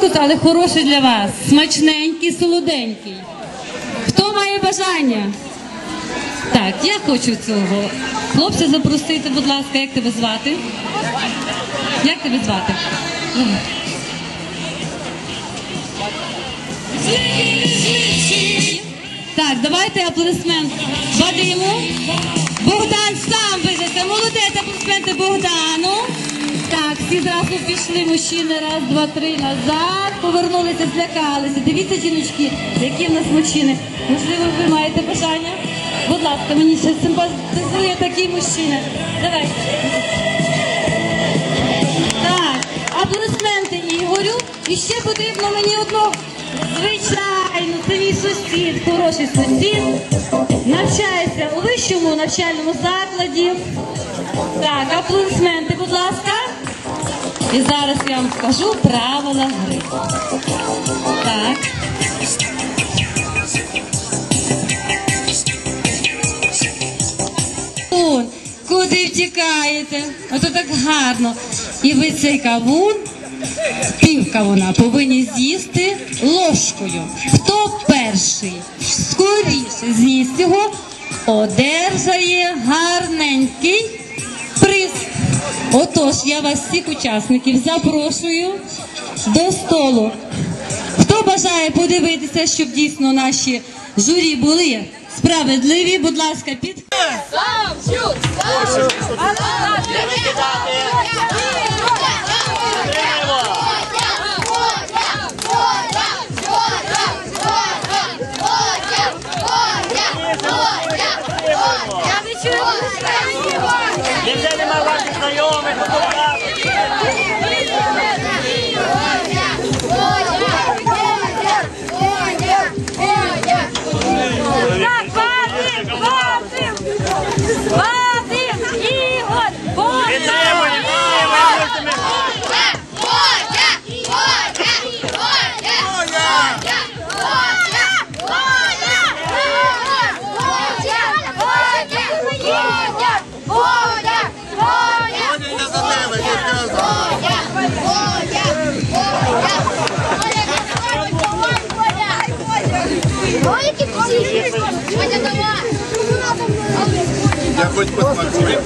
конкурс, але хороший для вас. Смачненький, солоденький. Хто має бажання? Так, я хочу цього. Хлопця запросити, будь ласка, як тебе звати? Як тебе звати? Так, давайте аплодисмент. Вадиму. Богдан сам вижите. Молодець, аплодисменти Богдану. Всі зразу пішли мужчини. Раз, два, три назад. Повернулися, злякалися. Дивіться, жіночки, які в нас мужчини. Можливо, ви маєте бажання? Будь ласка, мені ще симпатизує такий мужчина. Давай. Так, аплодисменти Ігорю. І ще потрібно мені одного. Звичайно, це мій сусід, хороший сусід. Навчається у вищому навчальному закладі. Так, аплодисменти, будь ласка. І зараз я вам скажу правила гри. Так. Кавун, Куди втікаєте? Ото так гарно. І ви цей кавун, пів кавуна повинні з'їсти ложкою. Хто перший скоріше з'їсть його, одержає гарненький приз. Отож, я вас всіх учасників запрошую до столу. Хто бажає подивитися, щоб дійсно наші журі були справедливі, будь ласка, під. Я хоч посмакую.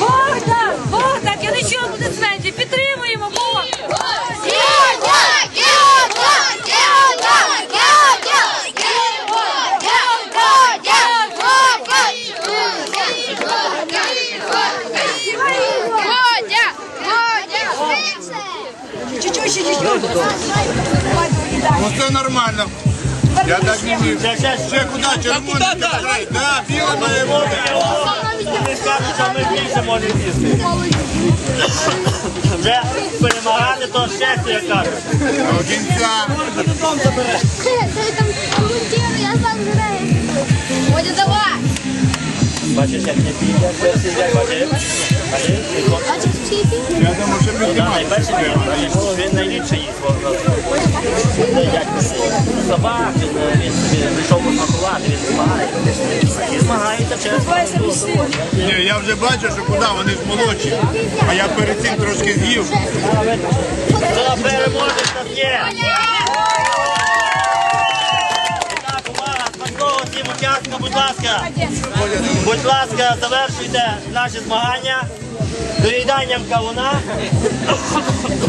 Богдан, Богдан, я не чув аплодисментів, підтримуємо Богдан! Ну це нормально. Я так не вмію. Ще, куди? Червоне? Так, біле має бути. Вони скажуть, що ми більше можемо їсти. Вже перемагати, то щастя, як кажуть. До кінця. Водя, давай! Бачиш, як не піде, бачиш, бачиш. Бачиш, Бачиш, всі ті? Я думаю, що Да, найперший він, бачиш, він найліпший їсть. Собак, він, він собі прийшов посмакувати, він змагає. І змагається чесно. Ні, я вже бачу, що куди вони молодші. А я перед цим трошки з'їв. Хто переможець нас є? І так, увага, смачного всім учасникам, будь ласка. Будь ласка, завершуйте наші змагання доїданням кавуна.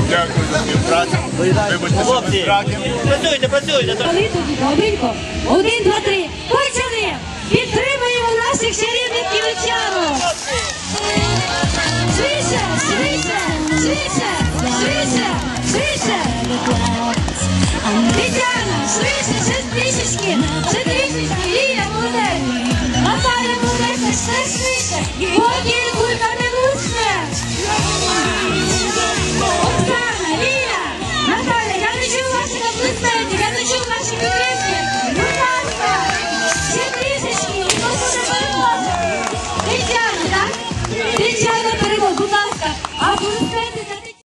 Дякую за співпрацю. Вибачте, Хлопці, працюйте, працюйте. Коли тоді Павлінко? Один, два, три. Почали! Підтримуємо наших чарівних кіличанок! Швидше, швидше, швидше, швидше, швидше! Тетяна, швидше, ще трішечки, ще трішечки, і я буде! Наталя буде ще швидше!